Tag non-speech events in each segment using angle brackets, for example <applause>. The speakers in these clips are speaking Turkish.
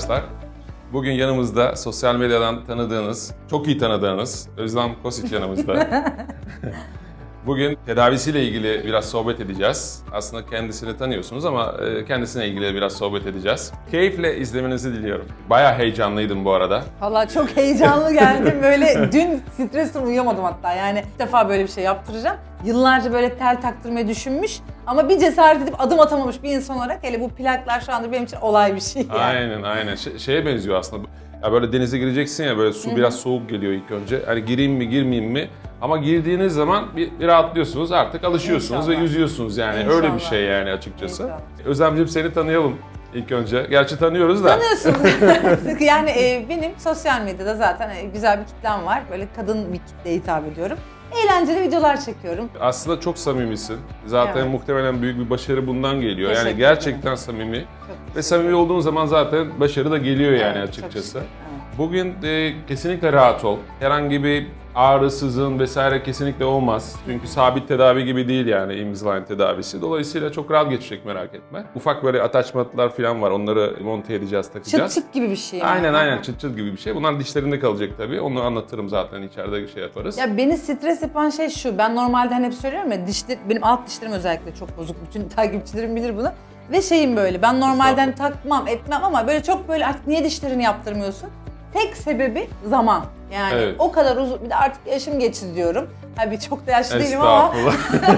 arkadaşlar. Bugün yanımızda sosyal medyadan tanıdığınız, çok iyi tanıdığınız Özlem Kosic yanımızda. <laughs> Bugün tedavisiyle ilgili biraz sohbet edeceğiz. Aslında kendisini tanıyorsunuz ama e, kendisine ilgili biraz sohbet edeceğiz. Keyifle izlemenizi diliyorum. Bayağı heyecanlıydım bu arada. Valla çok heyecanlı geldim. <laughs> Böyle dün stresten uyuyamadım hatta. Yani ilk defa böyle bir şey yaptıracağım. Yıllarca böyle tel taktırmayı düşünmüş ama bir cesaret edip adım atamamış bir insan olarak hele bu plaklar şu anda benim için olay bir şey. Yani. Aynen aynen. Ş- şeye benziyor aslında. Ya böyle denize gireceksin ya böyle su biraz soğuk geliyor ilk önce. Hani gireyim mi girmeyeyim mi? Ama girdiğiniz zaman bir, bir rahatlıyorsunuz artık alışıyorsunuz ve İnşallah. yüzüyorsunuz yani. İnşallah. Öyle bir şey yani açıkçası. İnşallah. Özlemciğim seni tanıyalım ilk önce. Gerçi tanıyoruz da. Tanıyorsunuz. <laughs> <laughs> yani e, benim sosyal medyada zaten e, güzel bir kitlem var. Böyle kadın bir kitleye hitap ediyorum. Eğlenceli videolar çekiyorum. Aslında çok samimisin. Zaten Evet. muhtemelen büyük bir başarı bundan geliyor. Teşekkür Yani gerçekten samimi. Çok Ve samimi olduğun zaman zaten başarı da geliyor yani Evet, açıkçası. şükür, evet. Bugün e, kesinlikle rahat ol. Herhangi bir ağrısızın vesaire kesinlikle olmaz. Çünkü sabit tedavi gibi değil yani Invisalign tedavisi. Dolayısıyla çok rahat geçecek merak etme. Ufak böyle attachment'lar falan var. Onları monte edeceğiz, Çıt takacağız. çıt gibi bir şey. yani. Aynen aynen çıt çıt gibi bir şey. Bunlar dişlerinde kalacak tabii. Onu anlatırım zaten içeride şey yaparız. Ya beni stres yapan şey şu. Ben normalde hani hep söylüyorum ya dişler, benim alt dişlerim özellikle çok bozuk. Bütün <laughs> takipçilerim bilir bunu. Ve şeyim böyle ben normalde hani takmam etmem ama böyle çok böyle artık niye dişlerini yaptırmıyorsun? Tek sebebi zaman. Yani Evet. o kadar uzun bir de artık yaşım geçti diyorum. Tabii çok da yaşlı değilim ama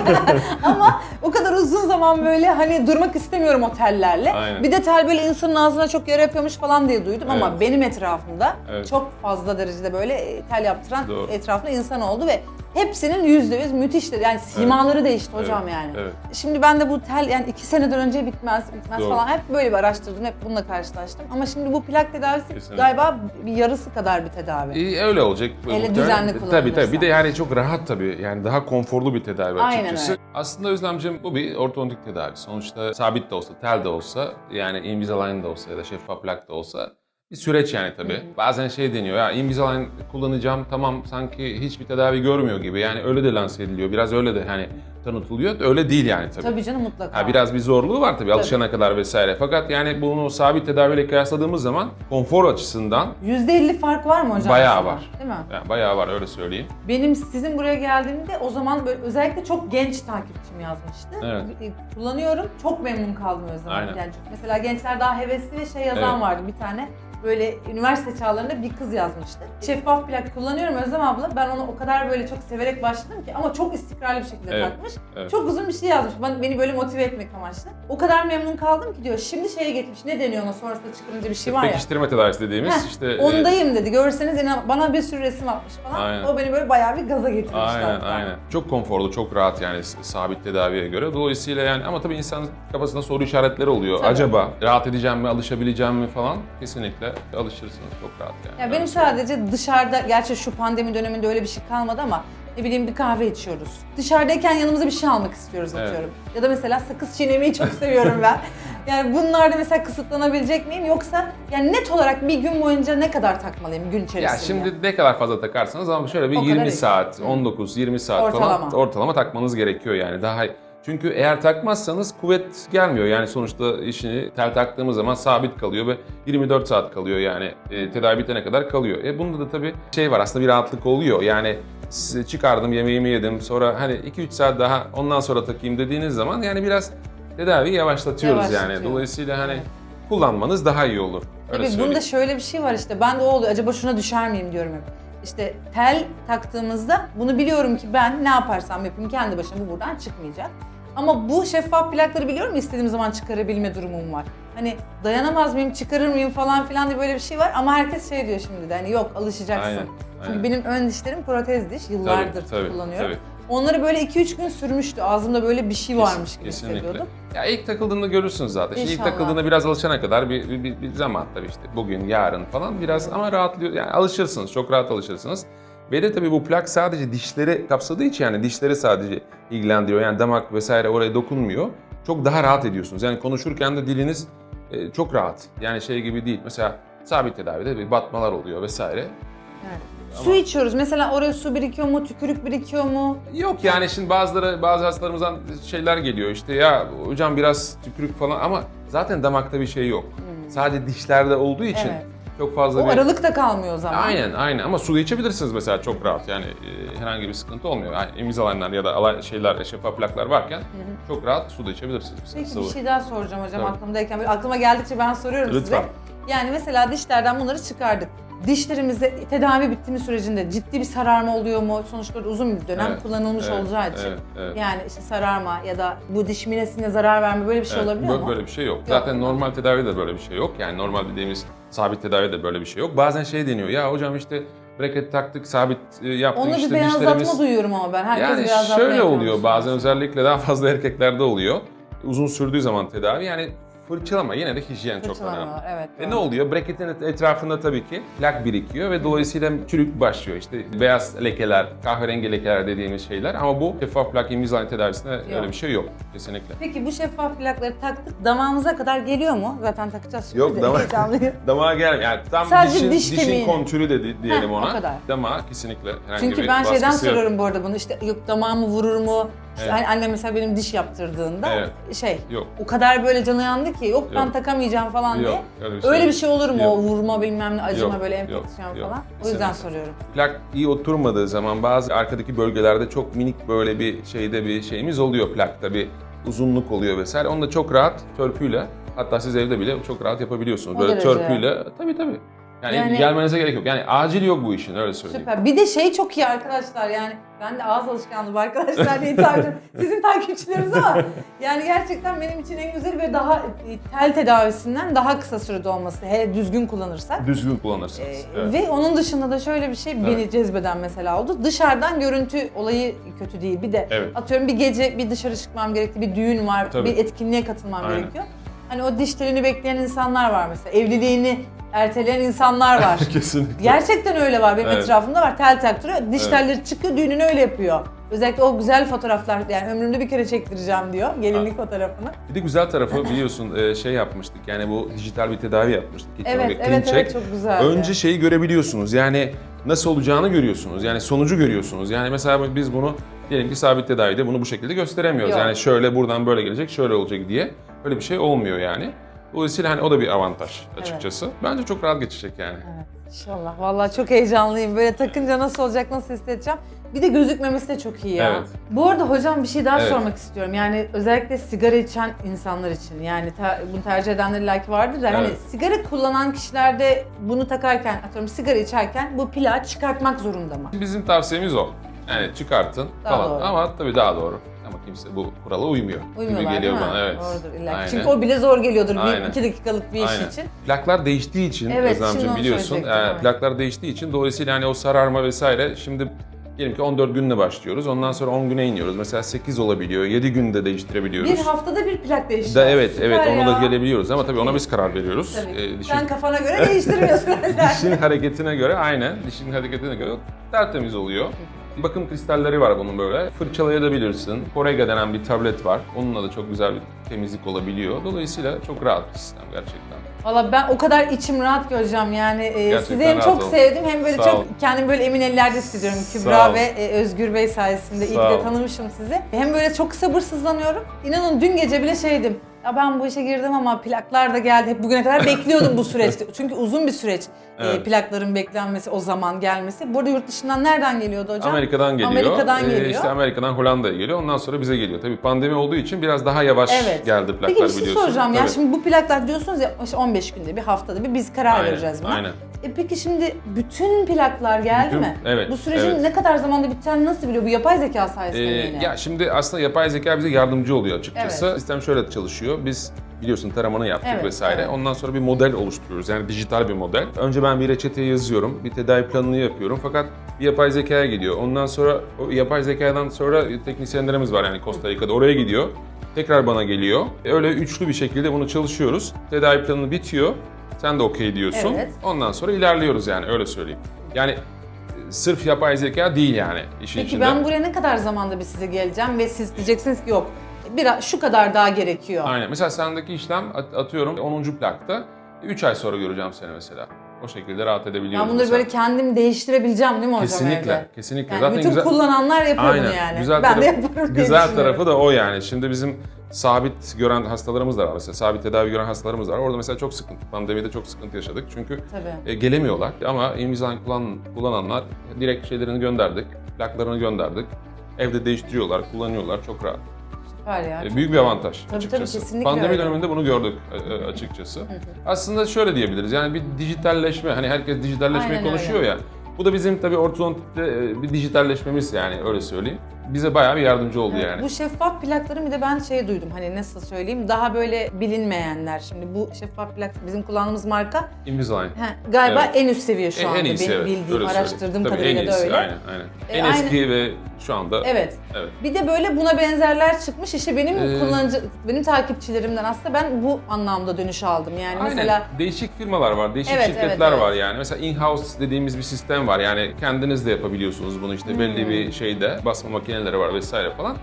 <laughs> ama o kadar uzun zaman böyle hani durmak istemiyorum o tellerle. Aynen. Bir de tel böyle insanın ağzına çok yara yapıyormuş falan diye duydum ama Evet. benim etrafımda Evet. çok fazla derecede böyle e, tel yaptıran Doğru. etrafında insan oldu ve hepsinin yüzde yüz müthiştir. Yani simaları değişti hocam Evet, yani. evet. Şimdi ben de bu tel yani iki seneden önce bitmez bitmez Doğru. falan hep böyle bir araştırdım. Hep bununla karşılaştım. Ama şimdi bu plak tedavisi Kesinlikle. galiba bir yarısı kadar bir tedavi. İyi, öyle olacak. Hele Muhtemelen. düzenli Tabii tabii. Bir de yani çok rahat tabii. Yani daha konforlu bir tedavi Aynen açıkçası. öyle. Aslında Özlemciğim bu bir ortodontik tedavi. Sonuçta sabit de olsa, tel de olsa, yani Invisalign de olsa ya da şeffaf plak da olsa bir süreç yani tabii. Bazen şey deniyor ya Invisalign kullanacağım tamam sanki hiçbir tedavi görmüyor gibi. Yani öyle de lanse ediliyor. Biraz öyle de hani tanıtılıyor. Öyle değil yani tabii. Tabii canım mutlaka. Ha, biraz bir zorluğu var tabii alışana kadar vesaire. Fakat yani bunu sabit tedaviyle kıyasladığımız zaman konfor açısından %50 fark var mı hocam? bayağı var. Değil mi? Yani bayağı var öyle söyleyeyim. Benim sizin buraya geldiğimde o zaman böyle özellikle çok genç takipçim yazmıştı. Evet. E, Kullanıyorum. Çok memnun kaldım o zaman. Aynen. Yani mesela gençler daha hevesli ve şey yazan Evet. vardı bir tane. Böyle üniversite çağlarında bir kız yazmıştı. Şeffaf plak kullanıyorum Özlem abla. Ben onu o kadar böyle çok severek başladım ki ama çok istikrarlı bir şekilde Evet, takmış. evet. Çok uzun bir şey yazmış. Ben- Beni böyle motive etmek amaçlı. O kadar memnun kaldım ki diyor. Şimdi şeye geçmiş. Ne deniyor ona sonrasında çıkınca bir şey var ya. Pekiştirme tedavisi dediğimiz Heh, işte. e, Ondayım dedi. Görseniz inan bana bir sürü resim atmış falan. Aynen. O beni böyle bayağı bir gaza getirmişti. Aynen hatta. aynen. Çok konforlu, çok rahat yani s- sabit tedaviye göre. Dolayısıyla yani ama tabii insanın kafasında soru işaretleri oluyor. Tabii. Acaba rahat edeceğim mi, alışabileceğim mi falan. Kesinlikle alışırsınız çok rahat yani. Ya benim sadece dışarıda, gerçi şu pandemi döneminde öyle bir şey kalmadı ama ne bileyim bir kahve içiyoruz. Dışarıdayken yanımıza bir şey almak istiyoruz Evet. atıyorum. Ya da mesela sakız çiğnemeyi çok seviyorum ben. <laughs> Yani bunlarda mesela kısıtlanabilecek miyim yoksa yani net olarak bir gün boyunca ne kadar takmalıyım gün içerisinde? Ya şimdi ne kadar fazla takarsanız ama şöyle bir O kadar 20 iyi. saat, 19-20 saat Ortalama. falan ortalama takmanız gerekiyor yani. Daha çünkü eğer takmazsanız kuvvet gelmiyor. Yani sonuçta işini tel taktığımız zaman sabit kalıyor ve 24 saat kalıyor yani e, tedavi bitene kadar kalıyor. E bunda da tabii şey var aslında bir rahatlık oluyor. Yani çıkardım yemeğimi yedim sonra hani 2-3 saat daha ondan sonra takayım dediğiniz zaman yani biraz tedaviyi yavaşlatıyoruz yani. Dolayısıyla hani Evet. kullanmanız daha iyi olur. Öyle Tabii bunda şöyle bir şey var işte ben de o oluyor acaba şuna düşer miyim diyorum hep. İşte tel taktığımızda bunu biliyorum ki ben ne yaparsam yapayım kendi başıma bu buradan çıkmayacak. Ama bu şeffaf plakları biliyorum istediğim zaman çıkarabilme durumum var. Hani dayanamaz mıyım, çıkarır mıyım falan filan diye böyle bir şey var ama herkes şey diyor şimdi de hani yok alışacaksın. Aynen, Çünkü aynen. benim ön dişlerim protez diş yıllardır tabii, kullanıyorum. tabii. Onları böyle 2-3 gün sürmüştü. Ağzımda böyle bir şey varmış gibi Kesinlikle. hissediyordum. Ya ilk takıldığında görürsünüz zaten. Şimdi ilk İnşallah. takıldığında biraz alışana kadar bir, bir, bir, bir zaman tabii işte bugün, yarın falan biraz ama rahatlıyor. Yani alışırsınız, çok rahat alışırsınız. Ve de tabii bu plak sadece dişleri kapsadığı için yani dişleri sadece ilgilendiriyor. Yani damak vesaire oraya dokunmuyor. Çok daha rahat ediyorsunuz. Yani konuşurken de diliniz e, çok rahat. Yani şey gibi değil. Mesela sabit tedavide bir batmalar oluyor vesaire. Evet. Su içiyoruz. Mesela oraya su birikiyor mu, tükürük birikiyor mu? Yok yani şimdi bazıları bazı hastalarımızdan şeyler geliyor işte ya hocam biraz tükürük falan ama zaten damakta bir şey yok. sadece dişlerde olduğu için Evet. Çok fazla O bir... aralık da kalmıyor o zaman. Aynen aynen ama su da içebilirsiniz mesela çok rahat yani e, herhangi bir sıkıntı olmuyor. Yani Invisaligner ya da alay şeyler şeffaf plaklar varken çok rahat su da içebilirsiniz mesela. Peki bir şey daha soracağım hocam Tabii. aklımdayken. Böyle aklıma geldikçe ben soruyorum Lütfen. size. Yani mesela dişlerden bunları çıkardık. Dişlerimizde tedavi bittiği sürecinde ciddi bir sararma oluyor mu? Sonuçta uzun bir dönem Evet, kullanılmış evet, olacağı için. evet, evet. Yani işte sararma ya da bu diş minesine zarar verme böyle bir şey Evet, olabiliyor böyle, mu? böyle bir şey yok. Zaten normal tedavide de böyle bir şey yok. Yani normal dediğimiz sabit tedavide de böyle bir şey yok. Bazen şey deniyor ya hocam işte bracket taktık sabit e, yaptık Onu işte bir beyazlatma dişlerimiz. duyuyorum ama ben. Herkes Yani beyazlatma şöyle oluyor bazen özellikle daha fazla erkeklerde oluyor. Uzun sürdüğü zaman tedavi yani fırçalama yine de hijyen çok önemli. Evet. E doğru. ne oluyor? Bracketin et- etrafında tabii ki plak birikiyor ve dolayısıyla çürük başlıyor. İşte beyaz lekeler, kahverengi lekeler dediğimiz şeyler ama bu şeffaf plak Invisalign tedavisinde öyle bir şey yok kesinlikle. Peki bu şeffaf plakları taktık damağımıza kadar geliyor mu? Zaten takacağız şimdi. Yok, de, dama- heyecanlıyım. <laughs> Damağa gelmiyor. Yani tam Sadece dişin, diş dişin kemiği. kontürü de di- diyelim Heh, o ona. kadar. Damağa kesinlikle herhangi Çünkü bir ben şeyden baskısı yok. soruyorum bu arada bunu işte yok damağımı vurur mu? İşte Evet. annem mesela benim diş yaptırdığında Evet. şey Yok. o kadar böyle canı yandı ki yok, ben Yok. takamayacağım falan Yok, diye. öyle bir şey yok. şey olur mu Yok. o vurma bilmem ne acıma Yok, böyle yok, enfeksiyon yok. falan. O yüzden Kesinlikle. soruyorum. Plak iyi oturmadığı zaman bazı arkadaki bölgelerde çok minik böyle bir şeyde bir şeyimiz oluyor plakta bir uzunluk oluyor vesaire. Onu da çok rahat törpüyle hatta siz evde bile çok rahat yapabiliyorsunuz. O Böyle derece. törpüyle tabii tabii. Yani, Yani- gelmenize gerek yok. Yani acil yok bu işin öyle söyleyeyim. Süper. Bir de şey çok iyi arkadaşlar yani ben de ağız alışkanlığı bu arkadaşlar diye hitap ediyorum. <laughs> Sizin takipçileriniz ama yani gerçekten benim için en güzeli ve daha e, tel tedavisinden daha kısa sürede olması. Hele düzgün kullanırsak. Düzgün kullanırsınız. Ee, evet. Ve onun dışında da şöyle bir şey beni cezbeden mesela oldu. Dışarıdan görüntü olayı kötü değil. Bir de Evet. atıyorum bir gece bir dışarı çıkmam gerekti, bir düğün var, Tabii. bir etkinliğe katılmam Aynen. gerekiyor. Hani o diş telini bekleyen insanlar var mesela. Evliliğini erteleyen insanlar var. <laughs> Kesinlikle. Gerçekten öyle var. Benim Evet. etrafımda var. Tel taktırıyor. Diş Evet. telleri çıkıyor, düğününü öyle yapıyor. Özellikle o güzel fotoğraflar, yani ömrümde bir kere çektireceğim diyor gelinlik fotoğrafını. Bir de güzel tarafı <laughs> biliyorsun e, şey yapmıştık yani bu dijital bir tedavi yapmıştık. İlk Evet, evet, clean evet check. çok güzeldi. Önce şeyi görebiliyorsunuz yani nasıl olacağını görüyorsunuz. Yani sonucu görüyorsunuz. Yani mesela biz bunu diyelim ki sabit tedavide bunu bu şekilde gösteremiyoruz. Yok. Yani şöyle buradan böyle gelecek, şöyle olacak diye. Öyle bir şey olmuyor yani. Dolayısıyla hani o da bir avantaj açıkçası. Bence çok rahat geçecek yani. Evet, inşallah. Vallahi çok heyecanlıyım. Böyle takınca nasıl olacak, nasıl hissedeceğim. Bir de gözükmemesi de çok iyi ya. Evet. Bu arada hocam bir şey daha Evet. sormak istiyorum. Yani özellikle sigara içen insanlar için yani ta- bunu tercih edenler illaki vardır da hani Evet. sigara kullanan kişilerde bunu takarken atıyorum sigara içerken bu plağı çıkartmak zorunda mı? Bizim tavsiyemiz o. Yani çıkartın Daha falan. doğru. Ama tabii daha doğru. Ama kimse bu kurala uymuyor. Uymuyorlar gibi geliyor değil mi? bana. Evet. Doğrudur. Aynen. Çünkü o bile zor geliyordur bir Aynen. iki dakikalık bir iş Aynen. için. Plaklar değiştiği için Evet, şimdi onu biliyorsun. söyleyecektim, e, evet. plaklar değiştiği için dolayısıyla hani o sararma vesaire şimdi diyelim ki 14 günle başlıyoruz. Ondan sonra 10 güne iniyoruz. Mesela 8 olabiliyor. 7 günde değiştirebiliyoruz. Bir haftada bir plak değişiyor. da evet Süper evet onu ya. da gelebiliyoruz ama tabii ona biz karar veriyoruz. Tabii. Ee, dişin, Sen kafana göre <laughs> değiştirmiyorsun dişin hareketine göre aynen dişin hareketine göre tertemiz oluyor. Bakım kristalleri var bunun böyle. Fırçalayabilirsin. Corega denen bir tablet var. Onunla da çok güzel bir temizlik olabiliyor. Dolayısıyla çok rahat bir sistem gerçekten. Valla ben o kadar içim rahat göreceğim yani. e, Gerçekten sizi hem rahat çok olun. sevdim hem böyle Sağ çok ol. kendimi böyle emin ellerde hissediyorum. Sağ Kübra ol. ve e, Özgür Bey sayesinde iyi Sağ ki de ol. tanımışım sizi. Hem böyle çok sabırsızlanıyorum. İnanın dün gece bile şeydim. Ya ben bu işe girdim ama plaklar da geldi. Hep bugüne kadar bekliyordum bu süreçte. <laughs> Çünkü uzun bir süreç e, Evet. plakların beklenmesi, o zaman gelmesi. Burada yurt dışından nereden geliyordu hocam? Amerika'dan geliyor. Amerika'dan Ee, geliyor. işte Amerika'dan Hollanda'ya geliyor. Ondan sonra bize geliyor. Tabii pandemi olduğu için biraz daha yavaş Evet. geldi plaklar Peki bir şey soracağım ya. Tabii. Şimdi bu plaklar diyorsunuz ya işte 15 günde bir haftada bir biz karar Aynen, vereceğiz buna. aynen. E peki şimdi bütün plaklar geldi Bütün- mi? evet, Bu sürecin evet. ne kadar zamanda biteceğini nasıl biliyor? Bu yapay zeka sayesinde mi Ee, yine? ya şimdi aslında yapay zeka bize yardımcı oluyor açıkçası. Evet. Sistem şöyle çalışıyor. Biz biliyorsun taramanı yaptık Evet, vesaire. evet. Ondan sonra bir model oluşturuyoruz. Yani dijital bir model. Önce ben bir reçete yazıyorum. Bir tedavi planını yapıyorum. Fakat bir yapay zekaya gidiyor. Ondan sonra o yapay zekadan sonra teknisyenlerimiz var yani Costa Rica'da. Oraya gidiyor. Tekrar bana geliyor. E, Öyle üçlü bir şekilde bunu çalışıyoruz. Tedavi planı bitiyor. Sen de okey diyorsun. Evet. Ondan sonra ilerliyoruz yani öyle söyleyeyim. Yani e, sırf yapay zeka değil yani işin Peki içinde. ben buraya ne kadar zamanda bir size geleceğim ve siz diyeceksiniz ki yok biraz şu kadar daha gerekiyor. Aynen. Mesela sendeki işlem at- atıyorum 10. plakta 3 ay sonra göreceğim seni mesela. O şekilde rahat edebiliyoruz. Ben bunları mesela. böyle kendim değiştirebileceğim değil mi hocam kesinlikle, evde? kesinlikle. Yani Zaten bütün güzel, kullananlar yapıyor Aynen. bunu yani. Güzel ben de tarafı- yaparım diye Güzel düşünüyorum. tarafı da o yani. Şimdi bizim sabit gören hastalarımız da var. Mesela sabit tedavi gören hastalarımız var. Orada mesela çok sıkıntı, pandemide çok sıkıntı yaşadık. Çünkü Tabii. e, gelemiyorlar. Ama Invisalign kullan, kullananlar direkt şeylerini gönderdik, plaklarını gönderdik. Evde değiştiriyorlar, kullanıyorlar çok rahat. Süper ya. E, büyük bir avantaj tabii, açıkçası. kesinlikle Pandemi öyle. döneminde bunu gördük e, e, açıkçası. Aslında şöyle diyebiliriz. Yani bir dijitalleşme, hani herkes dijitalleşmeyi Aynen konuşuyor öyle. ya. Bu da bizim tabii ortodontikte e, bir dijitalleşmemiz yani öyle söyleyeyim. Bize bayağı bir yardımcı oldu yani. Bu şeffaf plakların bir de ben şey duydum hani nasıl söyleyeyim daha böyle bilinmeyenler. Şimdi bu şeffaf plak bizim kullandığımız marka Invisalign. he, galiba Evet. en üst seviye şu En- anda benim evet. bildiğim, öyle söyleyeyim. araştırdığım Tabii kadarıyla en da iyisi, öyle. Aynen, aynen. E, en aynen. eski ve şu anda Evet. evet. Bir de böyle buna benzerler çıkmış. İşte benim Ee, kullanıcı, benim takipçilerimden aslında ben bu anlamda dönüş aldım. Yani Aynen. mesela Değişik firmalar var, değişik Evet, şirketler evet, evet. var yani. Mesela in-house dediğimiz bir sistem var. Yani kendiniz de yapabiliyorsunuz bunu işte belli bir şeyde. Basma makineleri var vesaire falan.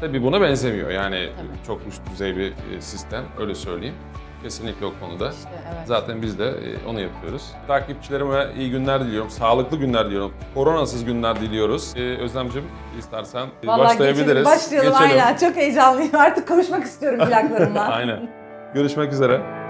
Tabii buna benzemiyor. Yani Tabii. çok üst düzey bir e, sistem öyle söyleyeyim. Kesinlikle o konuda. işte evet. Zaten biz de e, onu yapıyoruz. Takipçilerime iyi günler diliyorum, sağlıklı günler diliyorum, koronasız günler diliyoruz. E, Özlemciğim istersen Vallahi başlayabiliriz. geçelim, başlayalım Geçelim. aynen. Çok heyecanlıyım. Artık konuşmak istiyorum <laughs> plaklarımla. Aynen. Görüşmek üzere.